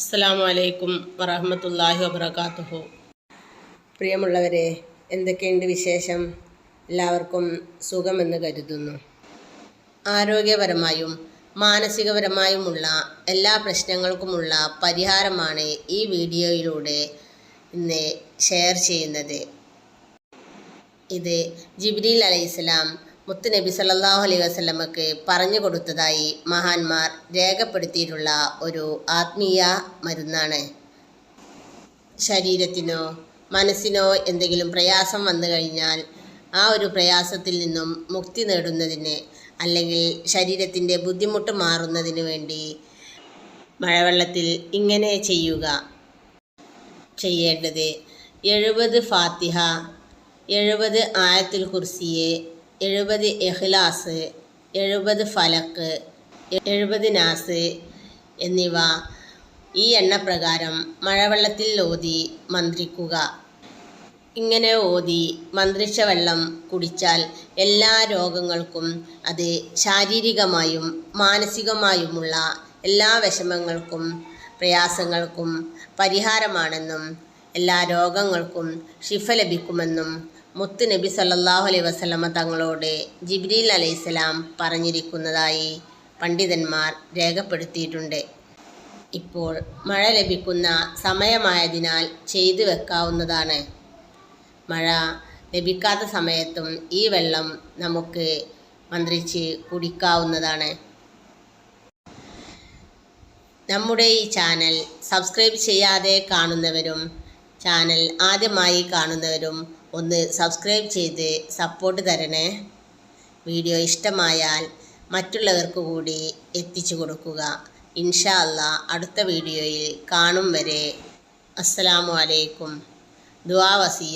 അസ്സലാമു അലൈക്കും വറഹമത്തല്ലാഹി വബർക്കാത്തുഹു പ്രിയമുള്ളവരെ എന്തൊക്കെയുണ്ട് വിശേഷം? എല്ലാവർക്കും സുഖമെന്ന് കരുതുന്നു. ആരോഗ്യപരമായും മാനസികപരമായുമുള്ള എല്ലാ പ്രശ്നങ്ങൾക്കുമുള്ള പരിഹാരമാണ് ഈ വീഡിയോയിലൂടെ ഇന്ന് ഷെയർ ചെയ്യുന്നത്. ഇത് ജിബ്രീൽ അലൈഹിസ്സലാം മുത്ത് നബി സല്ലല്ലാഹു അലൈഹി വസ്ലമക്ക് പറഞ്ഞു കൊടുത്തതായി മഹാന്മാർ രേഖപ്പെടുത്തിയിട്ടുള്ള ഒരു ആത്മീയ മരുന്നാണ്. ശരീരത്തിനോ മനസ്സിനോ എന്തെങ്കിലും പ്രയാസം വന്നു കഴിഞ്ഞാൽ ആ ഒരു പ്രയാസത്തിൽ നിന്നും മുക്തി നേടുന്നതിന് അല്ലെങ്കിൽ ശരീരത്തിന്റെ ബുദ്ധിമുട്ട് മാറുന്നതിന് വേണ്ടി മഴവെള്ളത്തിൽ ഇങ്ങനെ ചെയ്യുക. ചെയ്യേണ്ടത് എഴുപത് ഫാത്തിഹ എഴുപത് ആയത്തിൽ കുർസിയെ എഴുപത് എഹ്ലാസ് എഴുപത് ഫലക്ക് എഴുപത് നാസ് എന്നിവ ഈ എണ്ണപ്രകാരം മഴവെള്ളത്തിൽ ഓതി മന്ത്രിക്കുക. ഇങ്ങനെ ഓതി മന്ത്രിച്ച വെള്ളം കുടിച്ചാൽ എല്ലാ രോഗങ്ങൾക്കും അത് ശാരീരികമായും മാനസികമായുമുള്ള എല്ലാ വിഷമങ്ങൾക്കും പ്രയാസങ്ങൾക്കും പരിഹാരമാണെന്നും എല്ലാ രോഗങ്ങൾക്കും ശിഫ ലഭിക്കുമെന്നും മുത്ത് നബി സല്ലാഹു അലൈഹി വസല്ലമ തങ്ങളോട് ജിബ്രീൽ അലൈഹിസ്സലാം പറഞ്ഞിരിക്കുന്നതായി പണ്ഡിതന്മാർ രേഖപ്പെടുത്തിയിട്ടുണ്ട്. ഇപ്പോൾ മഴ ലഭിക്കുന്ന സമയമായതിനാൽ ചെയ്തു വെക്കാവുന്നതാണ്. മഴ ലഭിക്കാത്ത സമയത്തും ഈ വെള്ളം നമുക്ക് മന്ത്രിച്ച് കുടിക്കാവുന്നതാണ്. നമ്മുടെ ഈ ചാനൽ സബ്സ്ക്രൈബ് ചെയ്യാതെ കാണുന്നവരും ചാനൽ ആദ്യമായി കാണുന്നവരും ഒന്ന് സബ്സ്ക്രൈബ് ചെയ്ത് സപ്പോർട്ട് തരണേ. വീഡിയോ ഇഷ്ടമായാൽ മറ്റുള്ളവർക്ക് കൂടി എത്തിച്ചു കൊടുക്കുക. ഇൻഷാ അല്ലാ അടുത്ത വീഡിയോയിൽ കാണും വരെ. അസ്സലാമു അലൈക്കും. ദുആ വസിയ